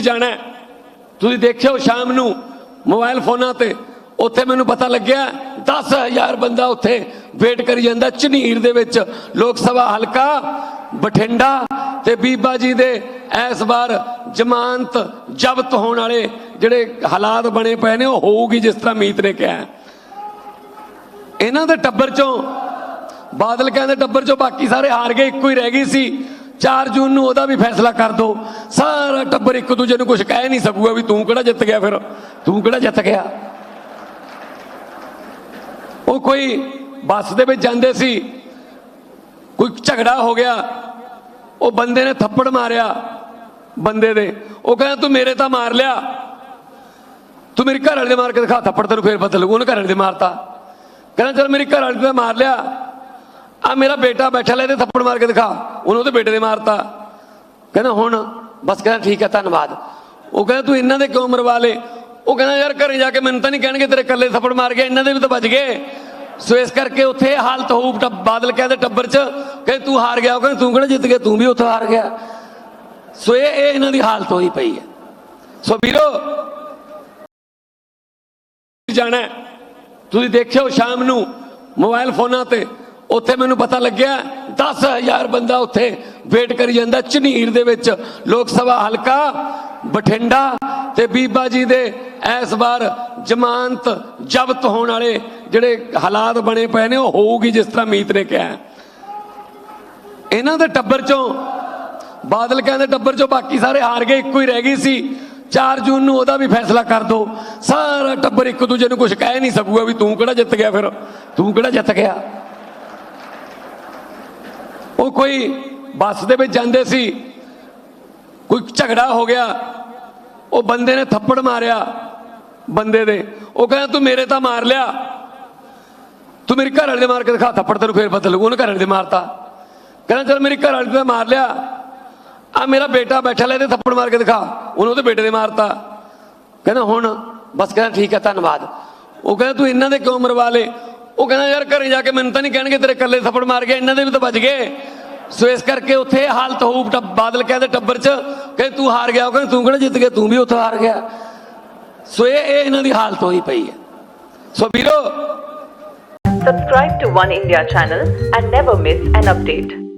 ਜਾਣਾ ਤੁਸੀਂ ਦੇਖਿਓ ਸ਼ਾਮ ਨੂੰ ਮੋਬਾਈਲ ਫੋਨਾਂ ਤੇ, ਉੱਥੇ ਮੈਨੂੰ ਪਤਾ ਲੱਗਿਆ 10000 ਬੰਦਾ ਉੱਥੇ ਵੇਟ ਕਰੀ ਜਾਂਦਾ ਝਨੀਰ ਦੇ ਵਿੱਚ। ਲੋਕ ਸਭਾ ਹਲਕਾ, ਬਠਿੰਡਾ ਤੇ ਬੀਬਾ ਜੀ ਦੇ ਇਸ ਵਾਰ ਜ਼ਮਾਨਤ ਜ਼ਬਤ ਹੋਣ ਵਾਲੇ ਜਿਹੜੇ ਹਾਲਾਤ ਬਣੇ ਪਏ ਨੇ, ਉਹ ਹੋਊਗੀ ਜਿਸ ਤਰ੍ਹਾਂ ਮੀਤ ਨੇ ਕਿਹਾ ਇਹਨਾਂ ਦੇ ਟੱਬਰ ਚੋਂ, ਬਾਦਲ ਕਹਿੰਦੇ ਟੱਬਰ ਚੋਂ ਬਾਕੀ ਸਾਰੇ ਹਾਰ ਗਏ, ਇੱਕੋ ਹੀ ਰਹਿ ਗਈ ਸੀ। 4 ਜੂਨ ਨੂੰ ਉਹਦਾ ਵੀ ਫੈਸਲਾ ਕਰ ਦੋ। ਸਾਰਾ ਟੱਬਰ ਇੱਕ ਦੂਜੇ ਨੂੰ ਕੁਝ ਕਹਿ ਨਹੀਂ ਸਕੂਗਾ ਵੀ ਤੂੰ ਕਿਹੜਾ ਜਿੱਤ ਗਿਆ ਫਿਰ? ਤੂੰ ਕਿਹੜਾ ਜਿੱਤ ਗਿਆ? ਉਹ ਕੋਈ ਬੱਸ ਦੇ ਵਿੱਚ ਜਾਂਦੇ ਸੀ, ਕੋਈ ਝਗੜਾ ਹੋ ਗਿਆ, ਉਹ ਬੰਦੇ ਨੇ ਥੱਪੜ ਮਾਰਿਆ ਬੰਦੇ ਦੇ। ਉਹ ਕਹਿੰਦਾ, ਤੂੰ ਮੇਰੇ ਤਾਂ ਮਾਰ ਲਿਆ। ਤੂੰ ਮੇਰੇ ਘਰ ਵਾਲੇ ਦੇ ਮਾਰ ਕੇ ਦਿਖਾ, ਥੱਪੜ ਤੈਨੂੰ ਫੇਰ ਪਤਾ ਲੱਗੂ ਉਹਨੇ ਘਰ ਵਾਲੇ ਦੇ ਮਾਰਤਾ। ਕਹਿੰਦਾ, ਚਲ ਮੇਰੀ ਘਰ ਵਾਲੇ ਤੇ ਮਾਰ ਲਿਆ। ਆ ਮੇਰਾ ਬੇਟਾ ਬੈਠਾ ਲੈ ਤੇ ਥੱਪੜ ਮਾਰ ਕੇ ਦਿਖਾ। ਉਹਨੂੰ ਉਹਦੇ ਬੇਟੇ ਦੇ ਮਾਰਤਾ। ਕਹਿੰਦਾ, ਹੁਣ ਬਸ ਕਹਿੰਦਾ, ਠੀਕ ਹੈ, ਧੰਨਵਾਦ। ਉਹ ਕਹਿੰਦਾ, ਤੂੰ ਇਹਨਾਂ ਦੇ ਕਿਉਂ ਮਰਵਾ ਲੇ ਉਹ ਕਹਿੰਦਾ, ਯਾਰ ਘਰੇ ਜਾ ਕੇ ਮੈਨੂੰ ਤਾਂ ਨਹੀਂ ਕਹਿਣਗੇ ਤੇਰੇ ਇਕੱਲੇ ਥੱਪੜ ਮਾਰ ਗਿਆ ਇਹਨਾਂ ਦੇ ਵੀ ਤਾਂ ਬਚ ਗਏ। ਸੋ ਇਸ ਕਰਕੇ ਉੱਥੇ ਹਾਲਤ ਹੋਊ ਟੱਬ- ਬਾਦਲ ਕਹਿੰਦੇ ਟੱਬਰ 'ਚ ਕਿ ਤੂੰ ਹਾਰ ਗਿਆ। ਉਹ ਕਹਿੰਦਾ, ਤੂੰ ਕਿਹੜਾ ਜਿੱਤ ਗਿਆ? ਤੂੰ ਵੀ ਉੱਥੇ ਹਾਰ ਗਿਆ। ਸੋ ਇਹ ਇਹ ਇਹਨਾਂ ਦੀ ਹਾਲਤ ਹੋਈ ਪਈ ਹੈ। ਸੋ ਵੀਰੋ ਜਾਣਾ ਤੁਸੀਂ ਦੇਖਿਓ ਸ਼ਾਮ ਨੂੰ ਮੋਬਾਈਲ ਫੋਨਾਂ ਤੇ। ਉੱਥੇ ਮੈਨੂੰ ਪਤਾ ਲੱਗਿਆ 10000 ਬੰਦਾ ਉੱਥੇ ਵੇਟ ਕਰੀ ਜਾਂਦਾ, ਝਨੀਰ ਦੇ ਵਿੱਚ। ਲੋਕ ਸਭਾ ਹਲਕਾ, ਬਠਿੰਡਾ ਤੇ ਬੀਬਾ ਜੀ ਦੇ ਇਸ ਵਾਰ ਜ਼ਮਾਨਤ ਜ਼ਬਤ ਹੋਣ ਵਾਲੇ ਜਿਹੜੇ ਹਾਲਾਤ ਬਣੇ ਪਏ ਨੇ, ਉਹ ਹੋਊਗੀ ਜਿਸ ਤਰ੍ਹਾਂ ਮੀਤ ਨੇ ਕਿਹਾ। ਇਹਨਾਂ ਦੇ ਟੱਬਰ ਚੋਂ ਬਾਦਲ ਕਹਿੰਦੇ ਟੱਬਰ ਚੋਂ ਬਾਕੀ ਸਾਰੇ ਹਾਰ ਗਏ, ਇੱਕੋ ਹੀ ਰਹਿ ਗਈ ਸੀ। 4 ਜੂਨ ਨੂੰ ਉਹਦਾ ਵੀ ਫੈਸਲਾ ਕਰ ਦੋ। ਸਾਰਾ ਟੱਬਰ ਇੱਕ ਦੂਜੇ ਨੂੰ ਕੁਝ ਕਹਿ ਨਹੀਂ ਸਕੂਗਾ ਵੀ ਤੂੰ ਕਿਹੜਾ ਜਿੱਤ ਗਿਆ ਫਿਰ? ਤੂੰ ਕਿਹੜਾ ਜਿੱਤ ਗਿਆ? ਉਹ ਕੋਈ ਬੱਸ ਦੇ ਵਿੱਚ ਜਾਂਦੇ ਸੀ, ਕੋਈ ਝਗੜਾ ਹੋ ਗਿਆ, ਉਹ ਬੰਦੇ ਨੇ ਥੱਪੜ ਮਾਰਿਆ ਬੰਦੇ ਦੇ। ਉਹ ਕਹਿੰਦਾ, ਤੂੰ ਮੇਰੇ ਤਾਂ ਮਾਰ ਲਿਆ। ਤੂੰ ਮੇਰੇ ਘਰ ਵਾਲੇ ਦੇ ਮਾਰ ਕੇ ਦਿਖਾ, ਥੱਪੜ ਤੈਨੂੰ ਫੇਰ ਪਤਾ ਲੱਗੂ ਉਹਨੇ ਘਰ ਵਾਲੇ ਦੇ ਮਾਰਤਾ। ਕਹਿੰਦਾ, ਚਲ ਮੇਰੇ ਘਰ ਵਾਲੇ ਤੇ ਮਾਰ ਲਿਆ। ਆ ਮੇਰਾ ਬੇਟਾ ਬੈਠਾ ਲੈ ਤੇ ਥੱਪੜ ਮਾਰ ਕੇ ਦਿਖਾ। ਉਹਨੇ ਉਹਦੇ ਬੇਟੇ ਦੇ ਮਾਰਤਾ। ਕਹਿੰਦਾ, ਹੁਣ ਬਸ ਕਹਿੰਦਾ, ਠੀਕ ਹੈ, ਧੰਨਵਾਦ। ਉਹ ਕਹਿੰਦਾ, ਤੂੰ ਇਹਨਾਂ ਦੇ ਕਿਉਂ ਮਰਵਾ ਲੇ ਉਹ ਕਹਿੰਦਾ, ਯਾਰ ਘਰੇ ਜਾ ਕੇ ਮੈਨੂੰ ਤਾਂ ਨਹੀਂ ਕਹਿਣਗੇ ਤੇਰੇ ਇਕੱਲੇ ਥੱਪੜ ਮਾਰ ਗਿਆ ਇਹਨਾਂ ਦੇ ਵੀ ਤਾਂ ਬਚ ਗਏ। ਸੋ ਇਸ ਕਰਕੇ ਉੱਥੇ ਹਾਲਤ ਹੋਊ ਟੱਬ- ਬਾਦਲ ਕਹਿੰਦੇ ਟੱਬਰ 'ਚ ਕਿ ਤੂੰ ਹਾਰ ਗਿਆ, ਉਹ ਕਹਿੰਦੇ ਤੂੰ ਕਿਹੜਾ ਜਿੱਤ ਗਿਆ, ਤੂੰ ਵੀ ਉੱਥੇ ਹਾਰ ਗਿਆ ਸੋ ਇਹ ਇਹ ਇਹਨਾਂ ਦੀ ਹਾਲਤ ਹੋਈ ਪਈ ਹੈ ਸੋ ਵੀਰੋ subscribe to One India channel and never miss an update.